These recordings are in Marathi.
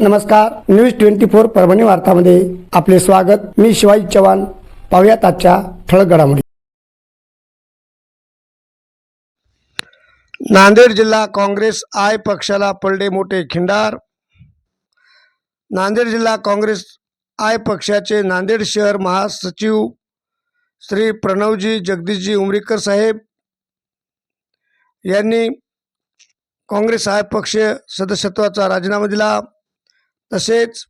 नमस्कार न्यूज ट्वेंटी फोर परभणी वार्तामध्ये आपले स्वागत. मी शिवाजी चव्हाण. पाहुयात आजच्या ठळक घडामोडी. नांदेड जिल्हा काँग्रेस आय पक्षाला पडले मोठे खिंडार. नांदेड जिल्हा काँग्रेस आय पक्षाचे नांदेड शहर महासचिव श्री प्रणवजी जगदीशजी उमरीकर साहेब यांनी काँग्रेस आय पक्ष सदस्यत्वाचा राजीनामा दिला. तसेच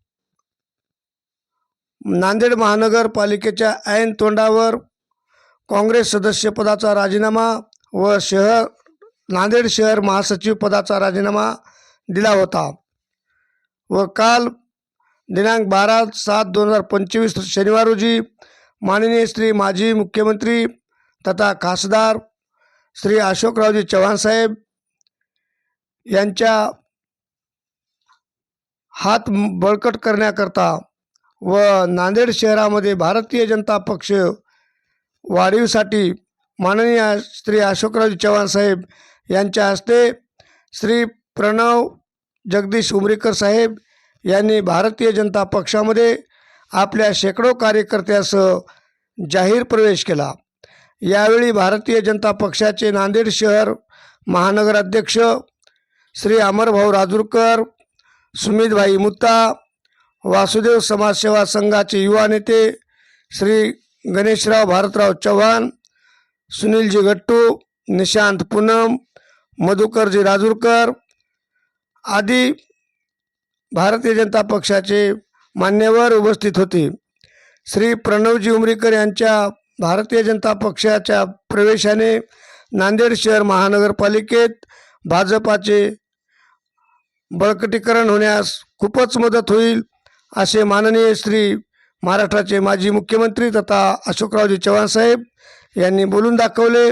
नांदेड महानगरपालिकेच्या ऐन तोंडावर काँग्रेस सदस्यपदाचा राजीनामा व शहर नांदेड शहर महासचिव पदाचा राजीनामा दिला होता व काल दिनांक बारा सात दोन हजार पंचवीस शनिवार रोजी माननीय श्री माजी मुख्यमंत्री तथा खासदार श्री अशोकरावजी चव्हाणसाहेब यांच्या हात बळकट करण्याकरता व नांदेड शहरामध्ये भारतीय जनता पक्ष वाढीसाठी माननीय श्री अशोकरावजी चव्हाण साहेब यांच्या हस्ते श्री प्रणव जगदीश उमरीकर साहेब यांनी भारतीय जनता पक्षामध्ये आपल्या शेकडो कार्यकर्त्यासह जाहीर प्रवेश केला. यावेळी भारतीय जनता पक्षाचे नांदेड शहर महानगराध्यक्ष श्री अमरभाऊ राजूरकर सुमितभाई मुत्ता वासुदेव समाजसेवा संघाचे युवा नेते श्री गणेशराव भारतराव चव्हाण सुनीलजी गट्टू निशांत पूनम मधुकरजी राजूरकर आदी भारतीय जनता पक्षाचे मान्यवर उपस्थित होते. श्री प्रणवजी उमरीकर यांच्या भारतीय जनता पक्षाच्या प्रवेशाने नांदेड शहर महानगरपालिकेत भाजपाचे बळकटीकरण होण्यास खूपच मदत होईल असे माननीय श्री महाराष्ट्राचे माजी मुख्यमंत्री तथा अशोकरावजी चव्हाण साहेब यांनी बोलून दाखवले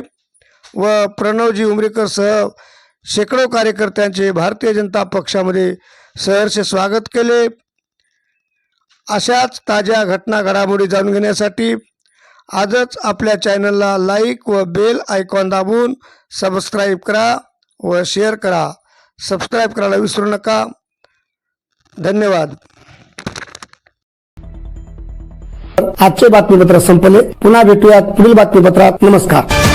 व प्रणवजी उमरीकरसह शेकडो कार्यकर्त्यांचे भारतीय जनता पक्षामध्ये सहर्ष स्वागत केले. अशाच ताज्या घटना घडामोडी जाणून घेण्यासाठी आजच आपल्या चॅनलला लाईक व बेल आयकॉन दाबून सबस्क्राईब करा व शेअर करा. सबस्क्राईब करायला विसरू नका. धन्यवाद. आजचे बातमीपत्र संपले. पुन्हा भेटूयात पुढील बातमीपत्रात. नमस्कार.